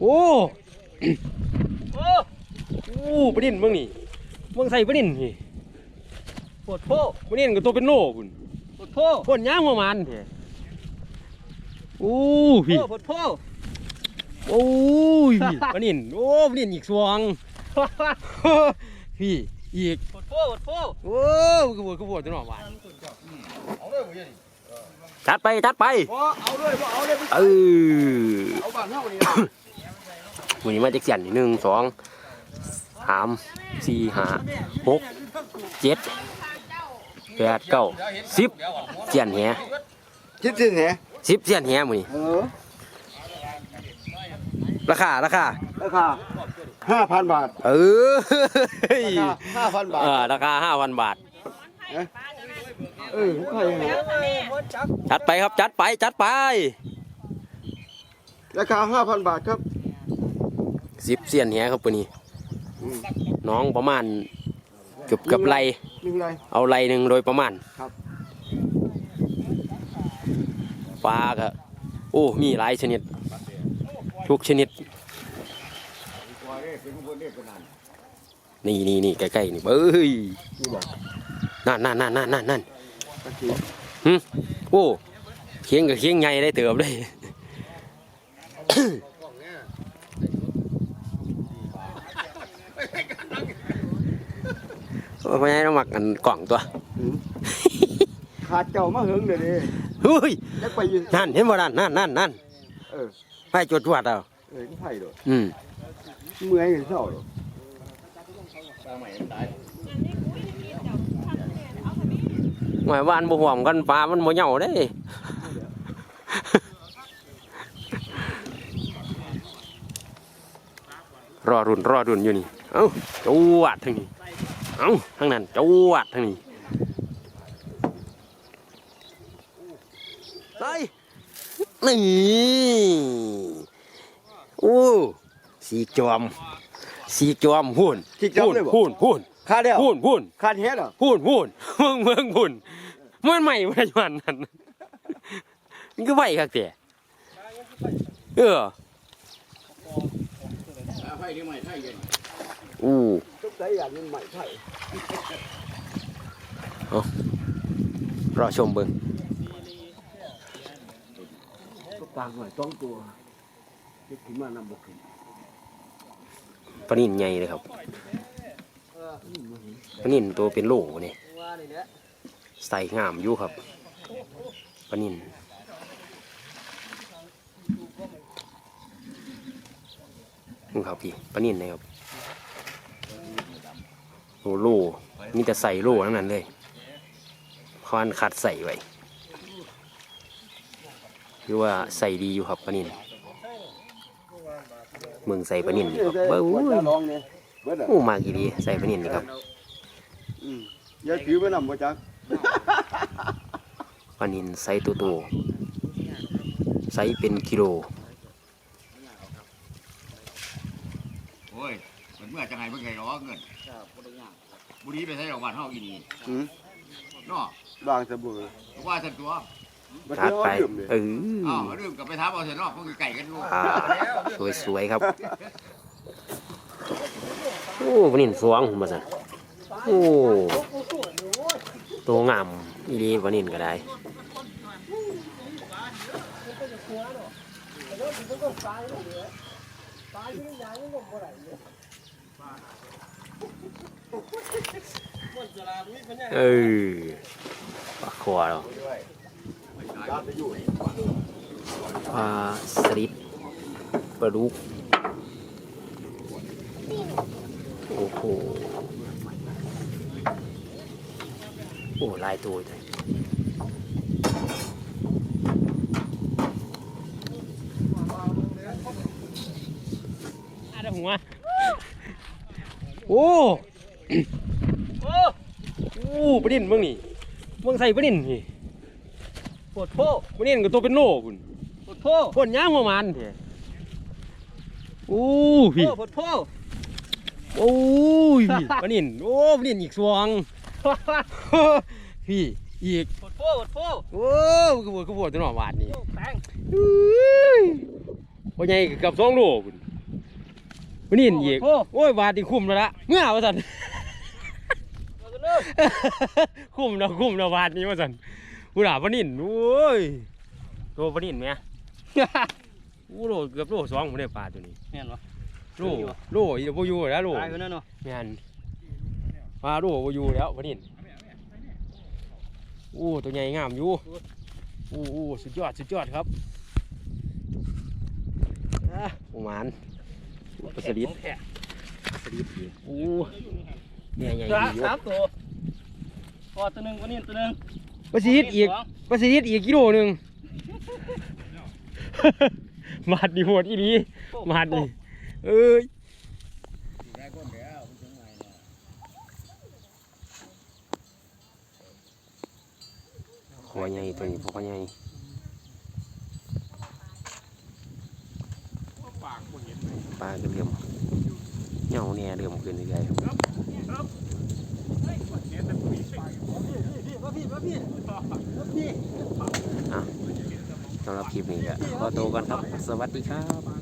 โอ้โอ้โอ้ปลานิ่นเบิ่งนี่เบิ่งใส่ปลานิ่นนี่ปวดโพปลานิ่นก็ตัวเป็นโลพุ่นปวดโพพ่นยางประมาณแท้โอ้พี่ปวดโพโอ้ยพี่ปลานิ่นโอ้ปลานิ่นอีกสวงพี่อีกปวดโพปวดโพโอ้กระโดดกระโดดจังหวะหวานจัดไปจัดไปบ่เอาเลยบ่เอาเลยเออเอาบ้านเฮานี่ วันนี้มาจากเสียนนี่หนึ่งสองสามสี่ห้าหกเจ็ดแปดเก้าสิบเสียนแหคิดถึงแหสิบเสียนแหมือนี้เออราคาราคาราคา5,000บาท เออราคา5,000บาทเออราคาห้าพันบาทเออใครแหจัดไปครับจัดไปจัดไป ราคา5,000บาทครับ สิบเสียนแหครับปุ่นี้อืมน้องประมาณเกือบเกือบไรหนึ่งไรเอาไรหนึ่งโดยประมาณครับปลาก็โอ้มีหลายชนิด ทุกชนิด นี่นี่นี่ใกล้ๆนี่เอ้ยนี่บอกนั่นนั่นนั่นนั่นนั่นนั่นตะกี้โอ้เคียงกับเคียงใหญ่ได้เติบเลย โอ้ย พ่อใหญ่ต้องหมักกันกล่องตัวอืมขาดเจ้ามาเหิงเด้อเด้เฮ้ยจักไปอยู่นั่นเห็นบ่นั่นนั่นนั่นนั่นเออไปจวดจวดเอาเออก็ไผโดดอืมเมื่อยกันเศร้าโดดหมายว่านบ่ห่วมกันปลามันบ่เหย่าเด้รอรุ่นรอรุ่นอยู่นี่ เอ้าจวดทางนี้ เอ้าทางนั้นจวดทางนี้ไปนี่โอ้สีจอมสีจอมหุ่นที่จับหุ่นเลยบ่ หุ่นหุ่นขาดแล้วหุ่นหุ่นขาดเฮ็ดเหรอหุ่นหุ่นเมืองเมืองหุ่นมันใหม่มาจวนนั้นมันก็ไหวคักแต่เออ อู้ทุกสายอย่างมันใหม่ไผรอชมเบิ่งก็ต่างหน่อยต้องตัวเฮ็ดขึ้นมานำบ่ขึ้นปลานินใหญ่เลยครับปลานินตัวเป็นโหลนี่ว่านี่แหละใส่งามอยู่ครับปลานินนี่ครับพี่ปลานินนะครับ โลโลมีแต่ใส่โลทั้งนั้นเลยคอนคัดใส่ไว้คือว่าใส่ดีอยู่ครับปลานินเมืองใส่ปลานินนี่ครับเบ้ว่าจะยลองเนี่ยเบิดอะโอ้มากี่ดีใส่ปลานินนี่ครับอืมอย่าถือไปนำบ่จักปลานินไซส์ตัวโตไซส์เป็นกิโลโอ้ย มันเมื่อจะไงเมื่อไงร้อเงินบุรีไปใช้ดอกบานเฮาอีนี่อืมเนาะบางสะบือว่าสันตัวบ่จัเที่ดยวไปดื่มเลยเอออ้าวลืมกลับไปถามเอาเสร็จเนาะพวกไก่กันดูอ่าสวยๆครับ โอ้ปลานินสวงมาสันโอ้ตัวงามอีดีปลานินก็ได้ เออปลาคอเราปลาสลิดปลาดุกโอ้โหโอ้หลายตัวเลยหัว โอ้โอ้โอ้ปลาดินเมืองนี่เมืองใส่ปลาดินนี่ปวดโพปลาดินก็ตัวเป็นโลคุณปวดโพพ่นยางประมาณเถอะโอ้พี่ปวดโพโอ้ยพี่ปลานินโอ้ปลานินอีกสวงพี่อีกปวดโพปวดโพโอ้กระโดดกระโดดตัวหน่อหวานนี่แป้งอุ้ยพ่อใหญ่เกับสองโลพุ่น วันนี้อีกโอ้โอ้ยบาทที่คุ้มแล้วละเมื่อว่าสันมากันเด้อคุ้มเนาะคุ้มเนาะบาทนี้ว่าสันผู้หลาวันนี้โอ้ยโลวันนี้ไหมโอ้โลเกือบโลสองผมได้ปลาตัวนี้แม่นวะโลโลอีกบ่อยู่แล้วโลตายไปนั่นเนาะแม่นปลาโลบ่อยู่แล้ววันนี้โอ้ตัวใหญ่งามอยู่โอ้โอ้สุดยอดสุดยอดครับอะโอ้หมาน ปลาสลิดของแท้สลิดอีกโอ้เนี่ยใหญ่สามดีอยู่สามตัวพอตัวหนึ่งวันนี้ตัวหนึ่งปลาสลิดอีกสงปลาสลิดอีกกิโลหนึ่งมาดดีโหดอีนีมาดดีเอ้ยหัวใหญ่ตัวนี้พวกหัวใหญ่ ปลาก็เรื่อมเหยาเนี่ยเรื่อมขึ้นเรื่อยๆครับสำหรับคลิปนี้ก็ขอตัวกันครับ สวัสดีครับ